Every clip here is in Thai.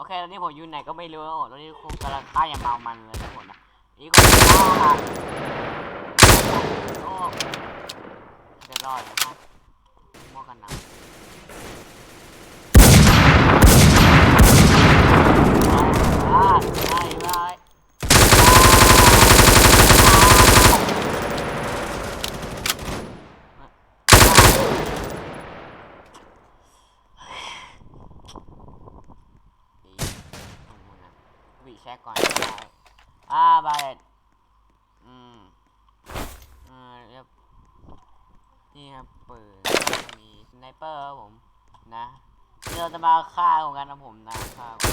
โอเคตอนนี้ผมอยู่ไหนก็ไม่รู้โอ้โหตอนนี้คงกำลังฆ่าอย่างเมามันเลยนะผมนะอีกคนฆ่าโอ้จะรอดนะครับมอกันหนังอ่าได้ได้วิแชก่อนได้อ่าบาเลตอืมอ่าเรียบ นี่ครับเปืนมีสไนเปอร์ครับผมนะเราจะมาฆ่าของกันนะผมนะฆ่ากัน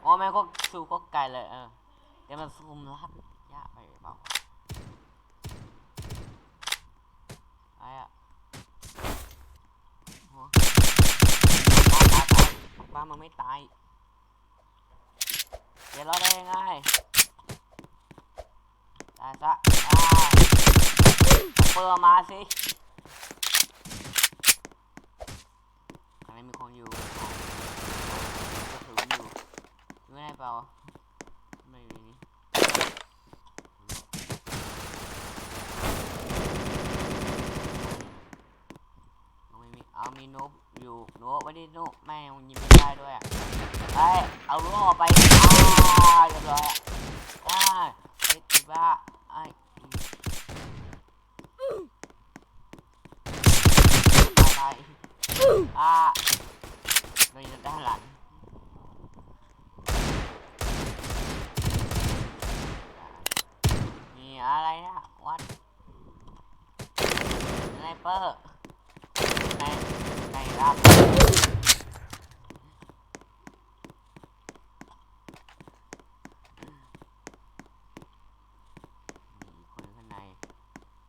โอ้แม่ก็ซูก็ไกลเลยเออเดี๋ยวมันซูมลับยากไปเปล่าไอ้อะโอ้ตายตายตายบ้ามันไม่ตาย เดี๋ยวเราได้ยังไงตายซะอ่า เปิดมาสิอันนี้มีคนอยู่ก็ถืออยู่อยู่ไหนเปล่าไม่มีเอาไม่มีเอามีนุบอยู่นบไว้ดินุบแม่งยิงไม่ได้ด้วยอะเฮ้ยเอาลูกออกไปอ่าเรียบร้อยอะอ่าไอ้ติบ้าไอ้ตาย อ่าโดนยิงด้านหลังมีอะไรนะวัดสไนเปอร์ในในรับมีคนข้างใน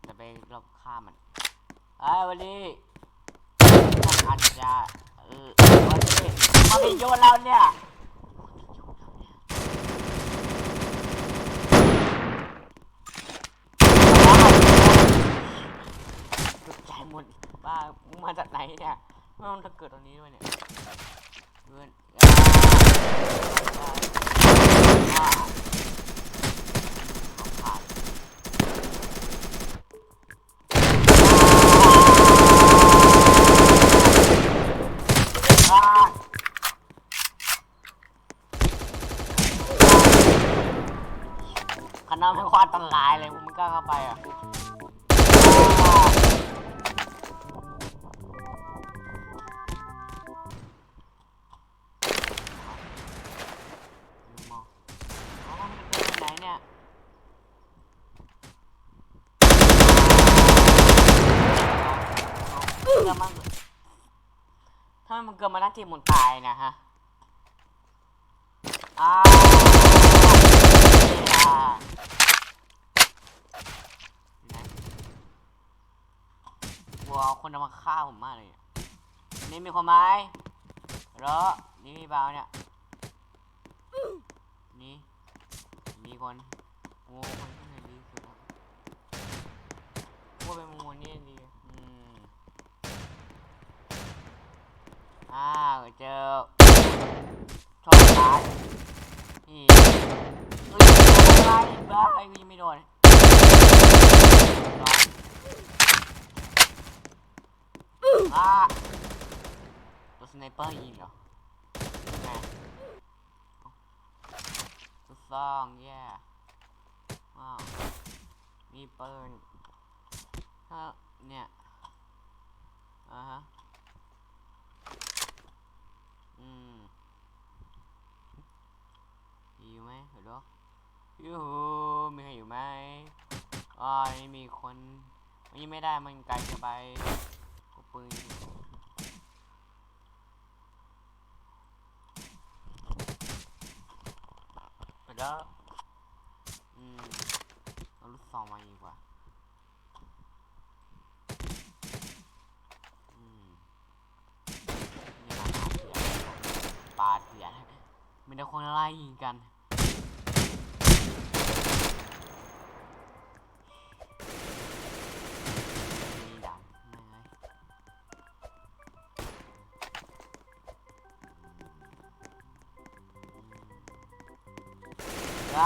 จะไปรอบฆ่ามันเอ้ยวันนี้ อาจจะเออวันนี้มันมีโยนเราเนี่ยตกใจหมดบ้ามึงมาจากไหนเนี่ยไมันจะเกิดตรงนี้ด้วยเนี่ยเพื่อนอ่าอ่าของขาด อ่า ขนาดไม่ควาดตันลายเลยมึงกล้าเข้าไปอะถ้ามันเกิดมาหน้าที่หมุนตายนะฮะอ้าวอ่านะ วัวคนเอามาฆ่าผมมากเลยอะนี่มีคนไหมเหรอนี่มีเปล่าเนี่ย นี่ มีคนโง่คนที่ไหนดีสุดวะว่าเป็นโง่นี่ดีอืมอ้าวเจอชอบตายนี่เอ้ยตายบ้าไอ้กูยังไม่โดนร้ อ่าตัวสไนเปอร์ยิงเหรอไงตัวซองแย่ว้าวมีปืนถ้าเนี่ยอ่าฮะอืมอยู่ไหมฮัลโหลยูหูมีใครอยู่ไหมอ๋อนี่มีคนมันยังไม่ได้มันไกลเกินไป กูปืนอยู่ฮัลโหลอืมเอาลูกซองมาดีกว่าอืมนี่มาเถื่อนปาเถื่อนมีแต่คนไล่ยิงกัน โดน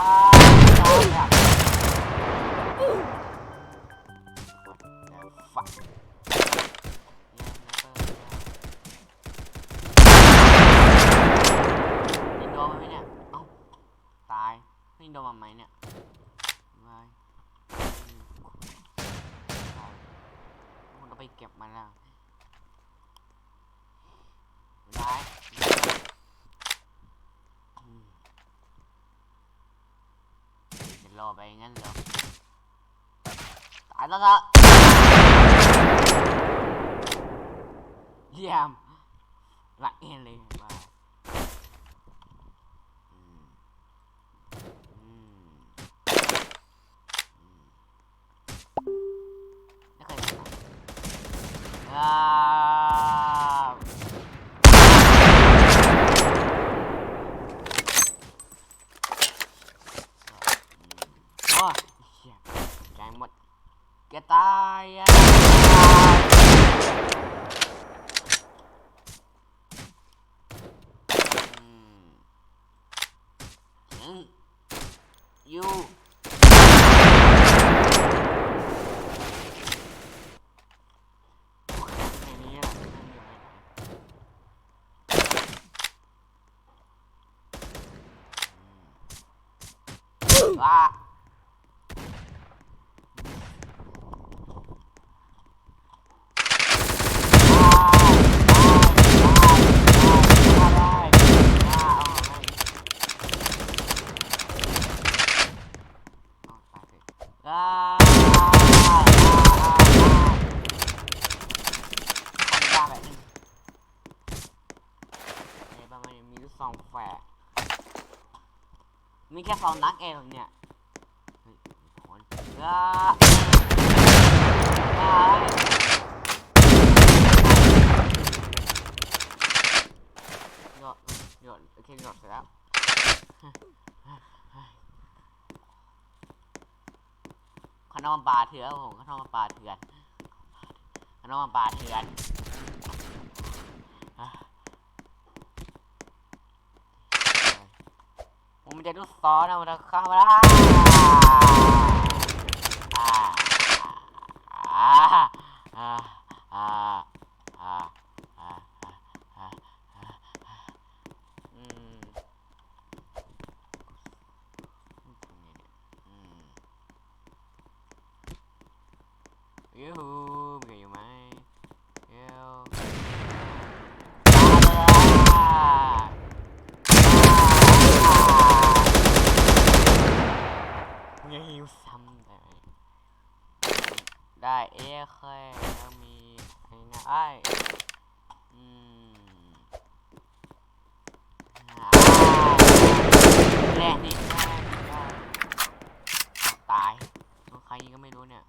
มันไหมเนี่ยเอ้าตายยิงโดนมันไหมเนี่ยวายอืมตายมันก็ไปเก็บมันแล้วได้อืมจะ รอไปงั้นเหรอตายแล้วละเยี่ยมหลักเอ็นเลยว่าอืมอืมอืมไม่เคยเห็นนะอ่าโอ้ยเหี้ยใจหมด แกตาย อะอืม มีแหละไม่มีอะไรอืมว้ามีแค่สองนัดเองเนี่ยเฮ้ยคนอ่าอ่าหยอดหยอดโอเคหยอดเสร็จแล้วขนมปลาเถื่อนผมขนมปลาเถื่อนขนมปลาเถื่อนอะ ผมจะดูซอสนะมันจะเข้ามาแล้วอ่าอ่าอ่าอ่าอ่าอ่าอืมอืมยูฮูมีใครอยู่ไหมเยวมึงยังหิวซ้ำได้ไหม ได้เอ้เคยแล้วมีใครนะไอ้อืมแรงนิดแรงนิดได้ตายตัวใครยิงก็ไม่รู้เนี่ย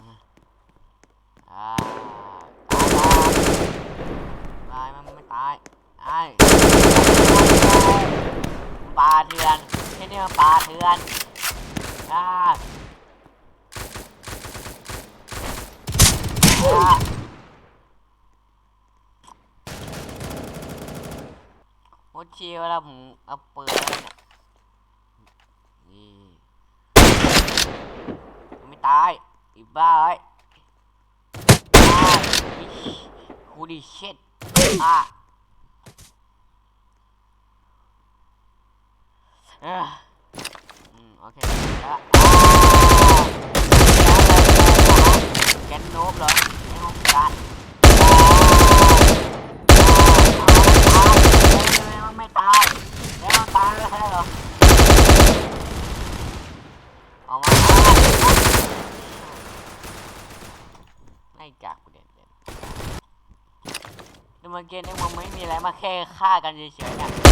อ่าอ่าตายตายมันไม่ตายไอ้ปลาเถื่อนแค่นี้ปลาเถื่อน อ่าอ่าโคตรชิวแล้วผมเอาปืนเนี่ยนี่ไม่ตายอีบ้าเอ้ยตายคูดิเช็ดอะ อเคแกนโนบเหรอในห้องการไม่ตายแล้วมันตายแล้วใช่เหรอออกมาไม่กากกูเด็ดเด็ดดูมันเกมนี้มันไม่มีอะไรมาแค่ฆ่ากันเฉยๆเนี่ย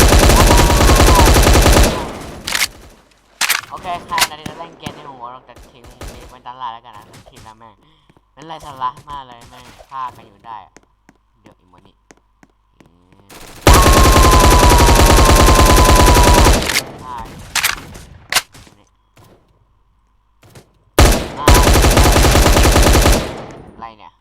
โอเคใครนะที่จะเล่นเกมในหัวเราจะทิ้งนี้เป็นตลาดแล้วกันนะทีนะแม่งเป็นไรสาระมากเลยแม่ฆ่ากันอยู่ได้ เดี๋ยวอีโมนี่อืมใช่นี่อะไรเนี่ย